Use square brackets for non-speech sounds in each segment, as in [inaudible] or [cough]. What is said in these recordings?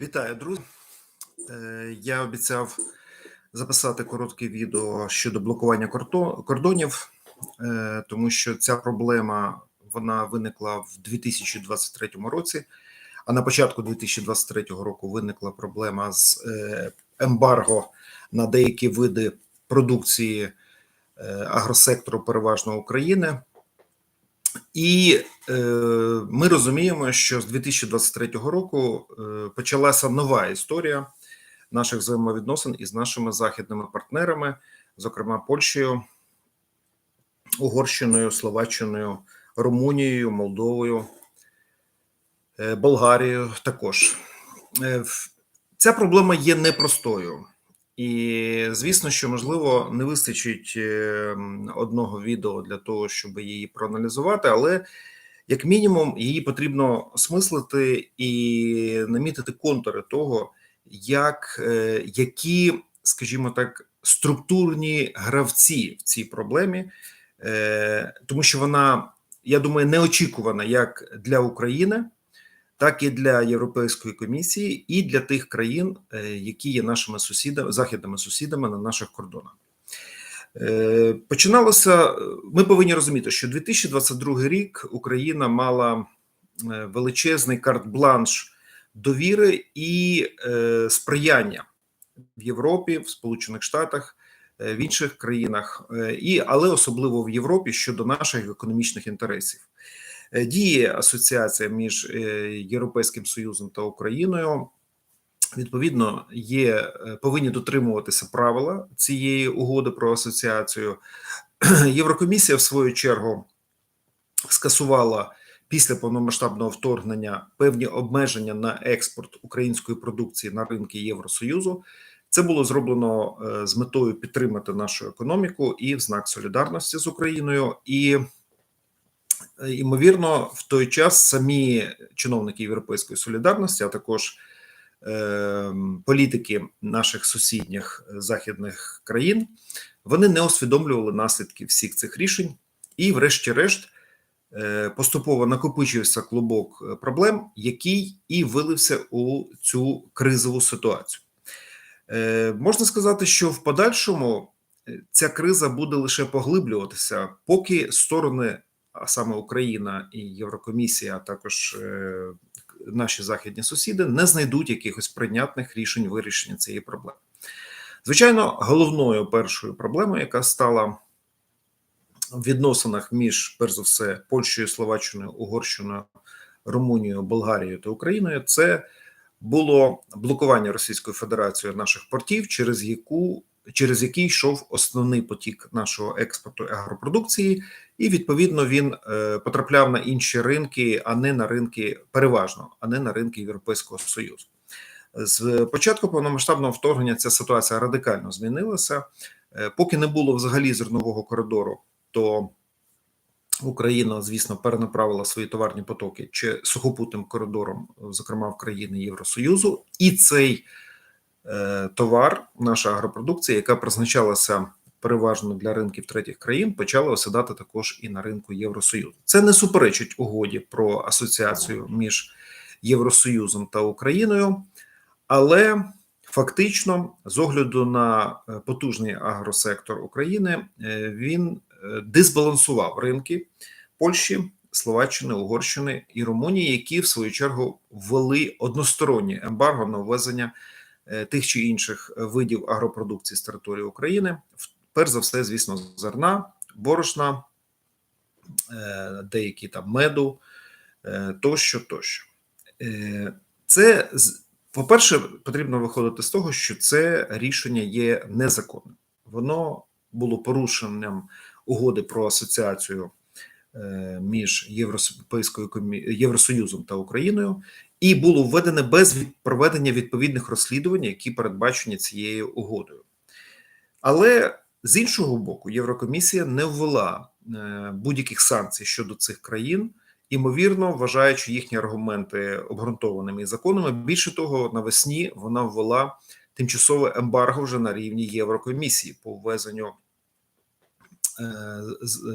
Вітаю, друзі. Е, Я обіцяв записати коротке відео щодо блокування кордонів, е, тому що ця проблема вона виникла в 2023 році. А на початку 2023 року виникла проблема з е, ембарго на деякі види продукції агросектору, переважно України. І е, ми розуміємо, що з 2023 року е, почалася нова історія наших взаємовідносин із нашими західними партнерами, зокрема Польщею, Угорщиною, Словаччиною, Румунією, Молдовою, е, Болгарією. Також Е, ця проблема є непростою. І звісно, що можливо не вистачить е, одного відео для того, щоб її проаналізувати, але як мінімум її потрібно осмислити і намітити контури того, як е, які, скажімо так, структурні гравці в цій проблемі, е, тому що вона, я думаю, неочікувана як для України так і для Європейської комісії, і для тих країн, е, які є нашими сусідами, західними сусідами на наших кордонах. Е, Починалося. Ми повинні розуміти, що 2022 рік Україна мала е, величезний карт-бланш довіри і е, сприяння в Європі, в Сполучених Штатах, е, в інших країнах, е, і але особливо в Європі щодо наших економічних інтересів. Е, Діє асоціація між е, Європейським Союзом та Україною. Відповідно, є е, повинні дотримуватися правила цієї угоди про асоціацію. [clears throat] Єврокомісія, в свою чергу, скасувала після повномасштабного вторгнення певні обмеження на експорт української продукції на ринки Євросоюзу. Це було зроблено з метою підтримати нашу економіку і в знак солідарності з Україною. І Ймовірно, в той час самі чиновники Європейської солідарності, а також е, політики наших сусідніх е, західних країн, вони не усвідомлювали наслідки всіх цих рішень, і, врешті-решт, е, поступово накопичився клубок е, проблем, який і вилився у цю кризову ситуацію. Е, можна сказати, що в подальшому е, ця криза буде лише поглиблюватися, поки сторони а саме Україна і Єврокомісія, а також е, наші західні сусіди, не знайдуть якихось прийнятних рішень вирішення цієї проблеми. Звичайно, головною першою проблемою, яка стала в відносинах між, перш за все, Польщею, Словаччиною, Угорщиною, Румунією, Болгарією та Україною, це було блокування Російською Федерацією наших портів, через яку через який йшов основний потік нашого експорту агропродукції, і відповідно він е, потрапляв на інші ринки, а не на ринки переважно, а не на ринки Європейського союзу. З початку повномасштабного вторгнення ця ситуація радикально змінилася. Е, поки не було взагалі зернового коридору, то Україна, звісно, перенаправила свої товарні потоки чи сухопутним коридором, зокрема в країни Євросоюзу, і цей е, товар, наша агропродукція, яка призначалася переважно для ринків третіх країн, почала осідати також і на ринку Євросоюзу. Це не суперечить угоді про асоціацію між Євросоюзом та Україною, але фактично, з огляду на е, потужний агросектор України, е, він е, дисбалансував ринки Польщі. Словаччини, Угорщини і Румунії, які в свою чергу ввели одностороннє ембарго на ввезення тих чи інших видів агропродукції з території України, в- перш за все, звісно, зерна, борошна, е, деякі там меду е, тощо, тощо. Е, Це по-перше, потрібно виходити з того, що це рішення є незаконним. Воно було порушенням угоди про асоціацію між Європейською Євросоюзом та Україною, і було введене без проведення відповідних розслідувань, які передбачені цією угодою. Але з іншого боку, Єврокомісія не ввела е, будь-яких санкцій щодо цих країн, імовірно, вважаючи їхні аргументи обґрунтованими і законними. Більше того, навесні вона ввела тимчасове ембарго вже на рівні Єврокомісії по ввезенню е,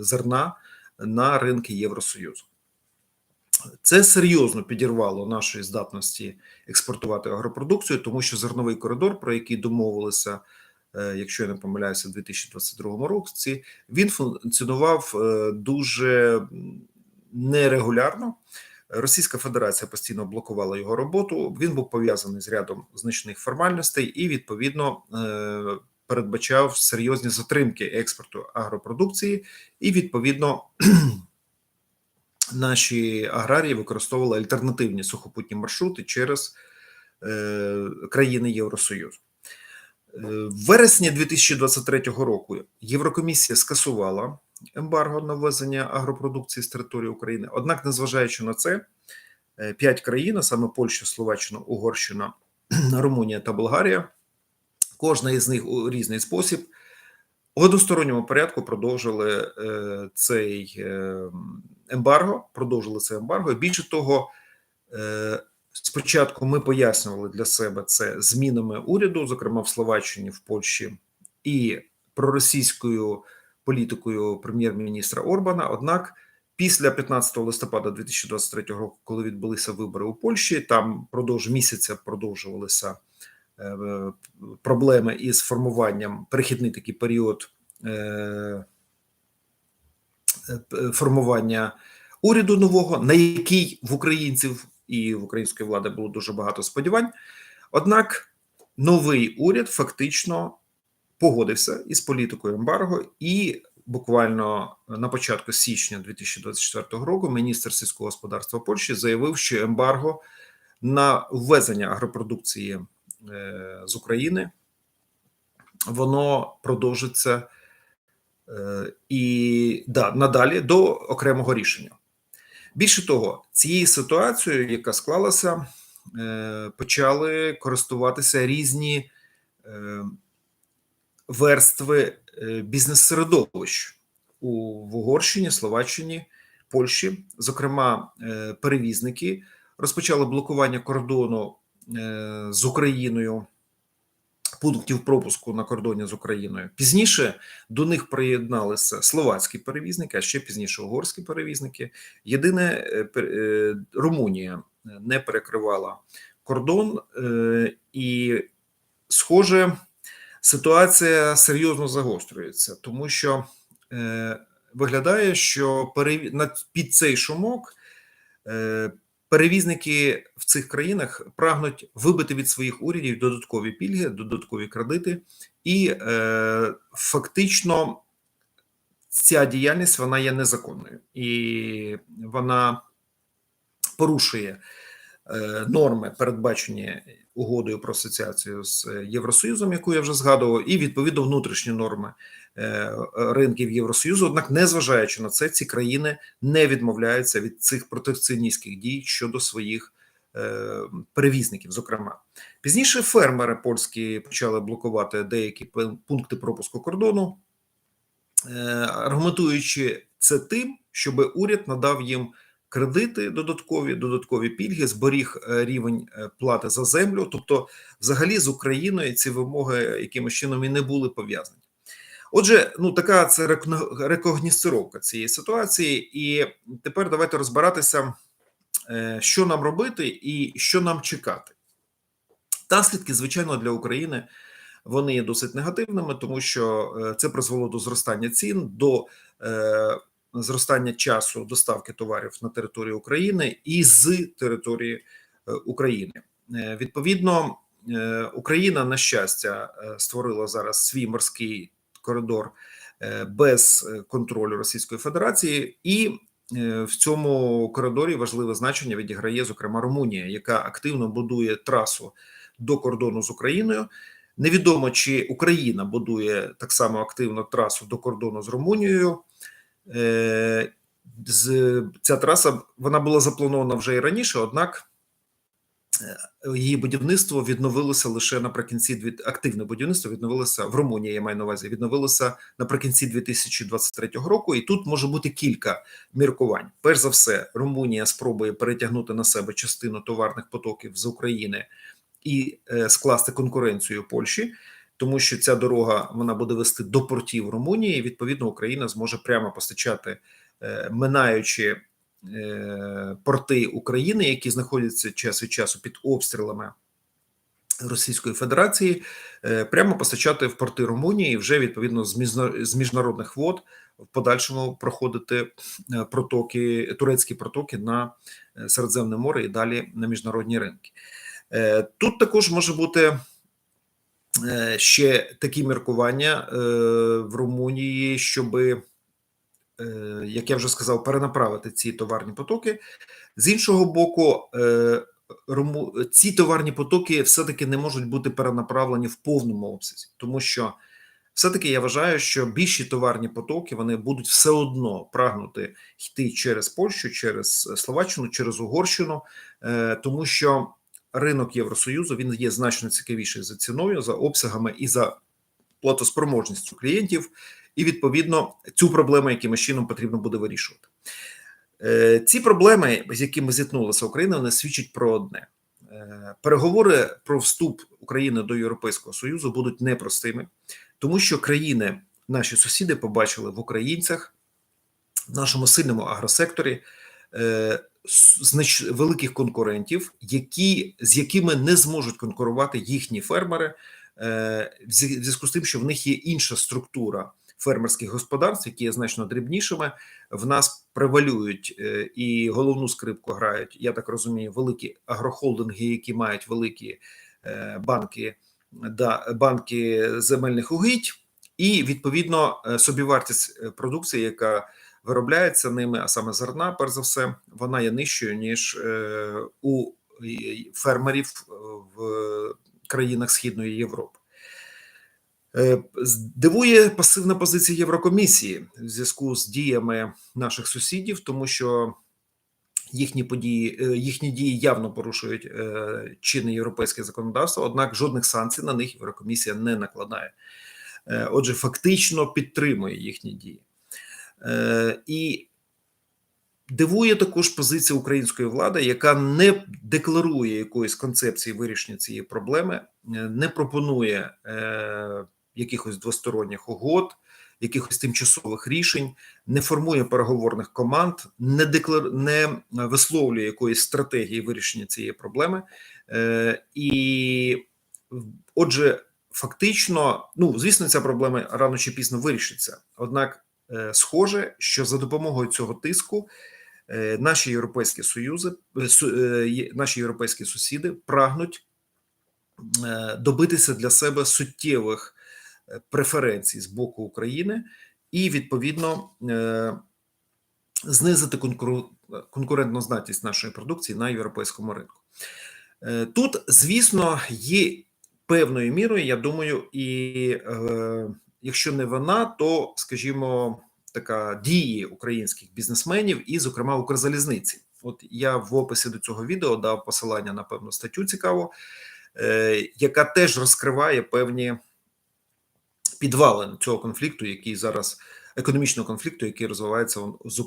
зерна на ринки Євросоюзу. Це серйозно підірвало нашої здатності експортувати агропродукцію, тому що зерновий коридор, про який домовилися, якщо я не помиляюся, у 2022 році, він функціонував е, дуже нерегулярно. Російська Федерація постійно блокувала його роботу. Він був пов'язаний з рядом значних формальностей і відповідно е, передбачав серйозні затримки експорту агропродукції, і відповідно [clears throat] наші аграрії використовували альтернативні сухопутні маршрути через е, країни Євросоюзу. Е, вересні 2023 року Єврокомісія скасувала ембарго на ввезення агропродукції з території України. Однак, незважаючи на це, е, п'ять країн, а саме Польща, Словаччина, Угорщина, [clears throat] Румунія та Болгарія, кожна із них у різний спосіб в односторонньому порядку продовжили е, цей ембарго, продовжили це ембарго. Більше того, спочатку ми пояснювали для себе це змінами уряду, зокрема в Словаччині, в Польщі, і проросійською політикою прем'єр-міністра Орбана. Однак, після 15 листопада 2023 року, коли відбулися вибори у Польщі, там продовж місяця продовжувалися е, проблеми із формуванням перехідний такий період е, е, формування уряду нового, на який в українців і в української влади було дуже багато сподівань. Однак новий уряд фактично погодився із політикою ембарго, і буквально на початку січня 2024 року міністр сільського господарства Польщі заявив, що ембарго на ввезення агропродукції е, з України воно продовжиться е, і да, надалі до окремого рішення. Більше того, цією ситуацією, яка склалася, е, почали користуватися різні е, верстви е, бізнес-середовищ у Угорщині, Словаччині, Польщі. Зокрема, перевізники розпочали блокування кордону з Україною. Пунктів пропуску на кордоні з Україною пізніше до них приєдналися словацькі перевізники, а ще пізніше угорські перевізники. Єдине Румунія не перекривала кордон, і, схоже, ситуація серйозно загострюється, тому що е, виглядає, що під цей шумок е, перевізники в цих країнах прагнуть вибити від своїх урядів додаткові пільги, додаткові кредити, і е, фактично ця діяльність вона є незаконною і вона порушує. Е, норми передбачені угодою про асоціацію з Євросоюзом, яку я вже згадував, і відповідно внутрішні норми е, ринків Євросоюзу. Однак, незважаючи на це, ці країни не відмовляються від цих протекціоністських дій щодо своїх е, перевізників. Зокрема, пізніше фермери польські почали блокувати деякі пункти пропуску кордону, аргументуючи це тим, щоб уряд надав їм кредити додаткові, додаткові пільги, зберіг е, рівень е, плати за землю. Тобто, взагалі, з Україною ці вимоги якимось чином і не були пов'язані. Отже, ну така це рекогнісцировка цієї ситуації, і тепер давайте розбиратися, е, що нам робити і що нам чекати. Наслідки, звичайно, для України вони є досить негативними, тому що це призвело до зростання цін, до зростання часу доставки товарів на територію України і з території е, України. Е, відповідно, е, Україна на щастя створила зараз свій морський коридор без контролю Російської Федерації, і в цьому коридорі важливе значення відіграє зокрема Румунія, яка активно будує трасу до кордону з Україною. Невідомо чи Україна будує так само активно трасу до кордону з Румунією. Е, ця траса вона була запланована вже і раніше, однак е, її будівництво відновилося лише наприкінці активне будівництво відновилося в Румунії. Я маю на увазі, відновилося наприкінці 2023 року, і тут може бути кілька міркувань. Перш за все, Румунія спробує перетягнути на себе частину товарних потоків з України і е, скласти конкуренцію Польщі тому що ця дорога вона буде вести до портів Румунії. Відповідно, Україна зможе прямо постачати, е, минаючи е, порти України, які знаходяться час від часу під обстрілами Російської Федерації, е, прямо постачати в порти Румунії і вже відповідно з міжнародних вод в подальшому проходити протоки, турецькі протоки на Середземне море і далі на міжнародні ринки. Тут також може бути ще такі міркування е, в Румунії, щоби, е, як я вже сказав, перенаправити ці товарні потоки. З іншого боку, е, ці товарні потоки все-таки не можуть бути перенаправлені в повному обсязі, тому що все-таки я вважаю, що більші товарні потоки вони будуть все одно прагнути йти через Польщу, через Словаччину, через Угорщину, е, тому що ринок Євросоюзу він є значно цікавіший за ціною, за обсягами і за платоспроможністю клієнтів, і відповідно цю проблему якимось чином потрібно буде вирішувати. Е, Ці проблеми, з якими зіткнулася Україна, вони свідчать про одне: Е, переговори про вступ України до Європейського Союзу будуть непростими, тому що країни, наші сусіди, побачили в українцях, в нашому сильному агросекторі е, знач... великих конкурентів, які, з якими не зможуть конкурувати їхні фермери, е, в зв'язку з тим, що в них є інша структура фермерських господарств, які є значно дрібнішими. В нас превалюють е, і головну скрипку грають, я так розумію, великі агрохолдинги, які мають великі е, банки, да, банки земельних угідь, і відповідно е, собівартість е, продукції, яка виробляється ними, а саме зерна, перш за все, вона є нижчою ніж е, у е, фермерів е, в країнах Східної Європи. Дивує пасивна позиція Єврокомісії в зв'язку з діями наших сусідів, тому що їхні події, їхні дії явно порушують чинне європейське законодавство однак жодних санкцій на них Єврокомісія не накладає. Отже, фактично підтримує їхні дії. Е, І дивує також позиція української влади, яка не декларує якоїсь концепції вирішення цієї проблеми, е, не пропонує е, якихось двосторонніх угод, якихось тимчасових рішень, не формує переговорних команд, не деклар... не висловлює якоїсь стратегії вирішення цієї проблеми. І отже, фактично, ну звісно, ця проблема рано чи пізно вирішиться. Однак, схоже, що за допомогою цього тиску е, наші європейські союзи, е, е, наші європейські сусіди прагнуть е, добитися для себе суттєвих е, преференцій з боку України і відповідно е, знизити конкурентну здатність нашої продукції на європейському ринку. Е, Тут, звісно, є певною мірою, я думаю, і е, якщо не вона, то скажімо, така дії українських бізнесменів і, зокрема, Укрзалізниці. От я в описі до цього відео дав посилання на певну статтю цікаву, е, яка теж розкриває певні підвалин цього конфлікту, який зараз економічного конфлікту, який розвивається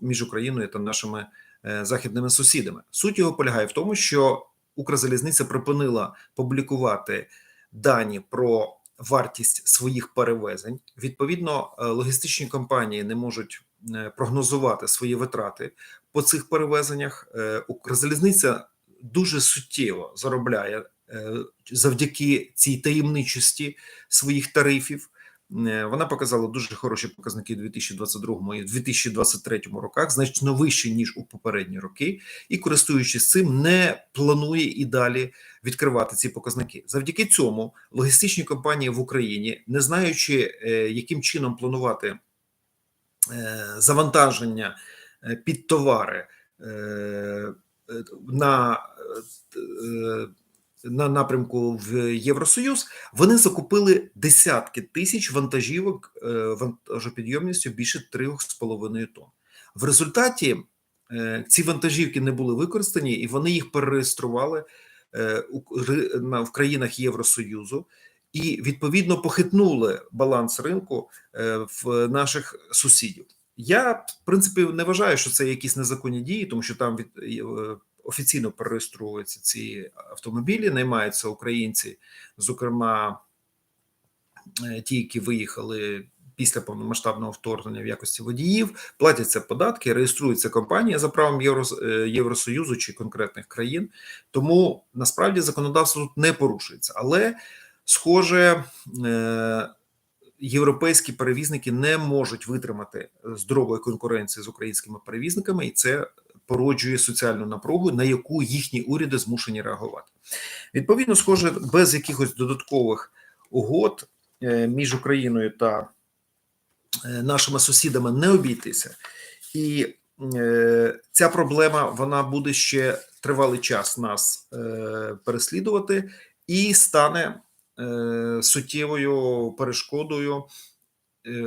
між Україною та нашими е, західними сусідами. Суть його полягає в тому, що Укрзалізниця припинила публікувати дані про вартість своїх перевезень. Відповідно, е, логістичні компанії не можуть е, прогнозувати свої витрати по цих перевезеннях. Е, Укрзалізниця дуже суттєво заробляє завдяки цій таємничості своїх тарифів. Е, Вона показала дуже хороші показники у 2022 і 2023 роках, значно вищі ніж у попередні роки, і користуючись цим, не планує і далі відкривати ці показники. Завдяки цьому логістичні компанії в Україні, не знаючи, е, яким чином планувати е, завантаження під товари на, на напрямку в Євросоюз, вони закупили десятки тисяч вантажівок е, вантажопідйомністю більше 3,5 тонн. В результаті е, ці вантажівки не були використані, і вони їх перереєстрували е, в країнах Євросоюзу. І відповідно похитнули баланс ринку в наших сусідів. Я в принципі не вважаю, що це якісь незаконні дії, тому що там від офіційно перереєстровуються ці автомобілі, наймаються українці, зокрема е, ті, які виїхали після повномасштабного вторгнення в якості водіїв, платяться податки, реєструється компанія за правом е, Євросоюзу чи конкретних країн. Тому насправді законодавство тут не порушується. Але, схоже, е, європейські перевізники не можуть витримати здорової конкуренції з українськими перевізниками, і це породжує соціальну напругу, на яку їхні уряди змушені реагувати. Відповідно, схоже, без якихось додаткових угод е, між Україною та е, нашими сусідами не обійтися, і е, ця проблема вона буде ще тривалий час нас переслідувати і стане суттєвою перешкодою,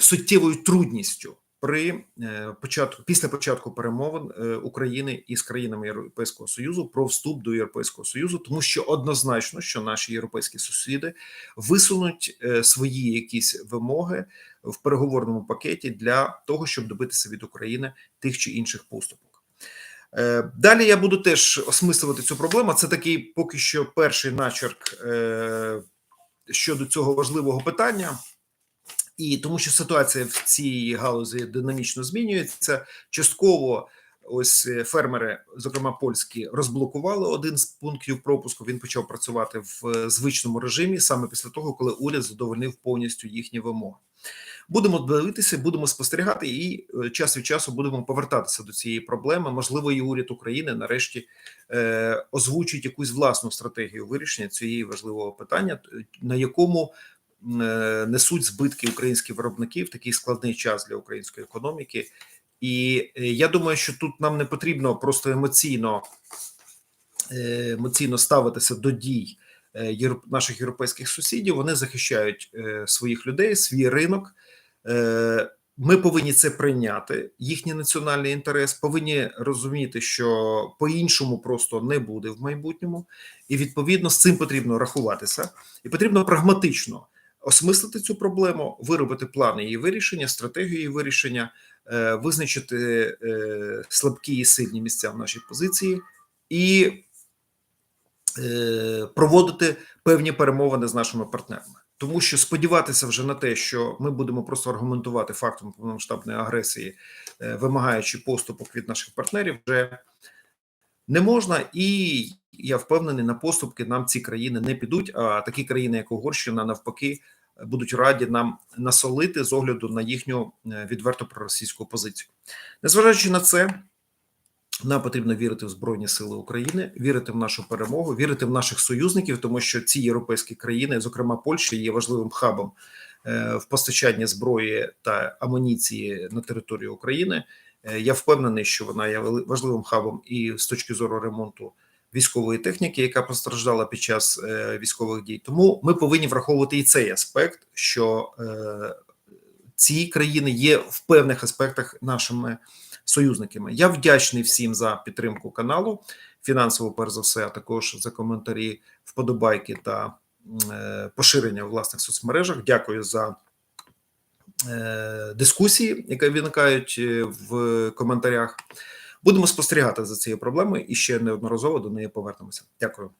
суттєвою трудністю при е, початку після початку перемовин е, України із країнами Європейського союзу про вступ до Європейського союзу, тому що однозначно, що наші європейські сусіди висунуть е, свої якісь вимоги в переговорному пакеті для того, щоб добитися від України тих чи інших поступок. Далі я буду теж осмислювати цю проблему. Це такий поки що перший начерк щодо цього важливого питання. І тому що ситуація в цій галузі динамічно змінюється, частково ось е, фермери, зокрема польські, розблокували один з пунктів пропуску. Він почав працювати в е, звичному режимі саме після того, коли уряд задовольнив повністю їхні вимоги. Будемо дивитися, будемо спостерігати, і е, час від часу будемо повертатися до цієї проблеми. Можливо, і уряд України нарешті е, озвучить якусь власну стратегію вирішення цієї важливого питання, на якому несуть збитки українські виробники в такий складний час для української економіки. І е, я думаю, що тут нам не потрібно просто емоційно е, емоційно ставитися до дій наших європейських сусідів. Вони захищають своїх людей, свій ринок. Ми повинні це прийняти. Їхній національний інтерес повинні розуміти, що по-іншому просто не буде в майбутньому, і відповідно з цим потрібно рахуватися, і потрібно прагматично осмислити цю проблему, виробити плани її вирішення, стратегію її вирішення, е, визначити е, слабкі і сильні місця в нашій позиції і е, проводити певні перемовини з нашими партнерами. Тому що сподіватися вже на те, що ми будемо просто аргументувати фактом повномасштабної агресії, вимагаючи поступок від наших партнерів, вже не можна, і я впевнений, на поступки нам ці країни не підуть. А такі країни, як Угорщина, навпаки, будуть раді нам насолити з огляду на їхню е, відверто проросійську позицію. Незважаючи на це, нам потрібно вірити в Збройні Сили України, вірити в нашу перемогу, вірити в наших союзників, тому що ці європейські країни, зокрема Польща, є важливим хабом е, в постачанні зброї та амуніції на територію України. Е, я впевнений, що вона є важливим хабом і з точки зору ремонту військової техніки, яка постраждала під час е, військових дій. Тому ми повинні враховувати і цей аспект, що е, ці країни є в певних аспектах нашими союзниками. Я вдячний всім за підтримку каналу фінансово, перш за все, а також за коментарі, вподобайки та е, поширення в власних соцмережах. Дякую за. Дискусії, які виникають в коментарях, Будемо спостерігати за цією проблемою і ще неодноразово до неї повернемося. Дякую.